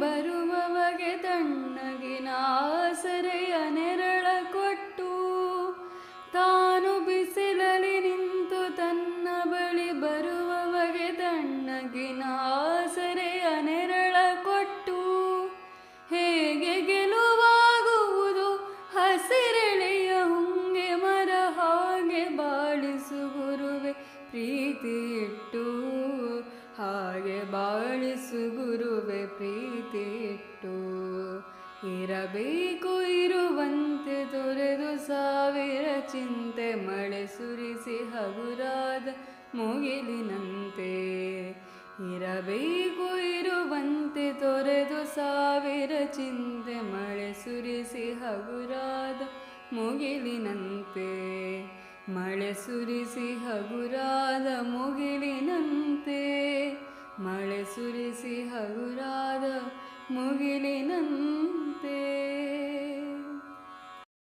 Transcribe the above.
ಬರುವವಗೆ ತಣ್ಣಗಿನ ಆಸರೆಯ ನೆರಳ ಕೊಟ್ಟು ತಾನು ಬಿಸಿಲಲ್ಲಿ ನಿಂತು ತನ್ನ ಬಳಿ ಬರುವವಗೆ ತಣ್ಣಗಿನ ಬಾಳಿಸು ಗುರುವೆ ಪ್ರೀತಿ ಇಟ್ಟು ಇರಬೇಕು ಇರುವಂತೆ ತೊರೆದು ಸಾವಿರ ಚಿಂತೆ ಮಳೆ ಸುರಿಸಿ ಹಗುರಾದ ಮುಗಿಲಿನಂತೆ. ಇರಬೇಕು ಇರುವಂತೆ ತೊರೆದು ಸಾವಿರ ಚಿಂತೆ ಮಳೆ ಸುರಿಸಿ ಹಗುರಾದ ಮುಗಿಲಿನಂತೆ. ಮಳೆ ಸುರಿಸಿ ಹಗುರಾದ ಮುಗಿಲಿನಂತೆ. मुगिलन्ते